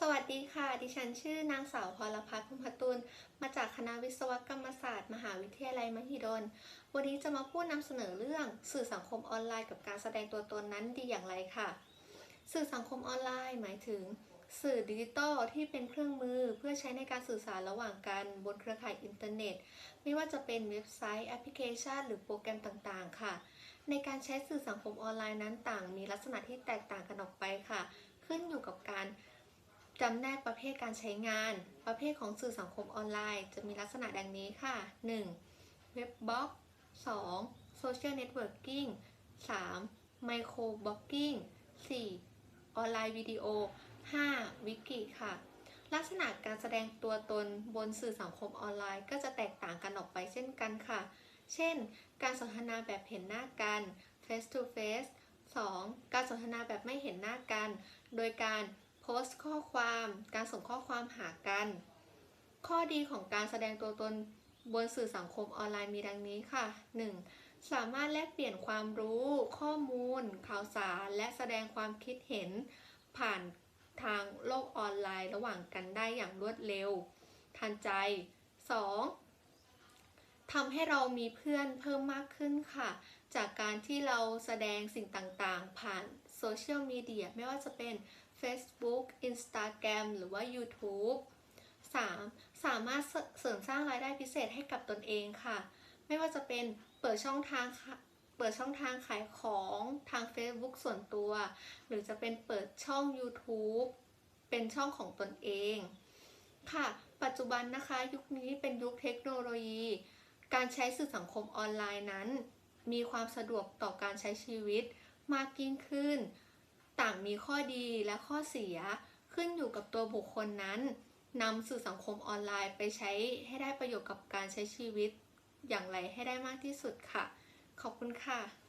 สวัสดีค่ะ ดิฉันชื่อนางสาวพรพัฒน์พุมพตุลมาจากคณะวิศวกรรมศาสตร์ มหาวิทยาลัยมหิดล วันนี้จะมาพูดนำเสนอเรื่องสื่อสังคมออนไลน์กับการแสดงตัวตนนั้นดีอย่างไรค่ะ สื่อสังคมออนไลน์หมายถึง สื่อดิจิทัลที่เป็นเครื่องมือเพื่อใช้ในการสื่อสารระหว่างกันบนเครือข่ายอินเทอร์เน็ต ไม่ว่าจะเป็นเว็บไซต์แอปพลิเคชัน หรือโปรแกรมต่างๆ ค่ะ ในการใช้สื่อสังคมออนไลน์นั้นต่าง มีลักษณะที่แตกต่างกันออกไปค่ะ ขึ้นอยู่กับการจำแนกประเภทการใช้งาน ประเภทของสื่อสังคมออนไลน์ จะมีลักษณะดังนี้ค่ะ 1. เว็บบล็อก 2. โซเชียลเน็ตเวิร์กิ่ง 3. ไมโครบล็อกกิ้ง 4. ออนไลน์วิดีโอ 5. วิกิค่ะ ลักษณะการแสดงตัวตนบนสื่อสังคมออนไลน์ ก็จะแตกต่างกันออกไปเช่นกันค่ะ เช่น การสนทนาแบบเห็นหน้ากัน face to face 2. การสนทนาแบบไม่เห็นหน้ากัน โดยการ โพสต์ข้อความการส่งข้อความหากัน ข้อดีของการแสดงตัวตนบนสื่อสังคมออนไลน์มีดังนี้ค่ะ 1. สามารถแลกเปลี่ยนความรู้ ข้อมูล ข่าวสาร และแสดงความคิดเห็น ผ่านทางโลกออนไลน์ระหว่างกันได้อย่างรวดเร็ว ทันใจ 2. ทำให้เรามีเพื่อนเพิ่มมากขึ้นค่ะ จากการที่เราแสดงสิ่งต่างๆ ผ่านโซเชียลมีเดียไม่ว่าจะเป็น Facebook Instagram หรือว่า YouTube 3. สามารถเสริมสร้างรายได้พิเศษให้กับตนเองค่ะ ไม่ว่าจะเป็นเปิดช่องทางเปิดช่องทางขายของทาง Facebook ส่วนตัว หรือจะเป็นเปิดช่อง YouTube เป็นช่องของตนเอง ค่ะ ปัจจุบันนะคะ ยุคนี้เป็นยุคเทคโนโลยี การใช้สื่อสังคมออนไลน์นั้น มีความสะดวกต่อการใช้ชีวิตมากยิ่งขึ้น ต่างมีข้อดีและข้อเสียขึ้นอยู่กับตัวบุคคลนั้นนำสื่อสังคมออนไลน์ไปใช้ให้ได้ประโยชน์กับการใช้ชีวิต อย่างไรให้ได้มากที่สุดค่ะ ขอบคุณค่ะ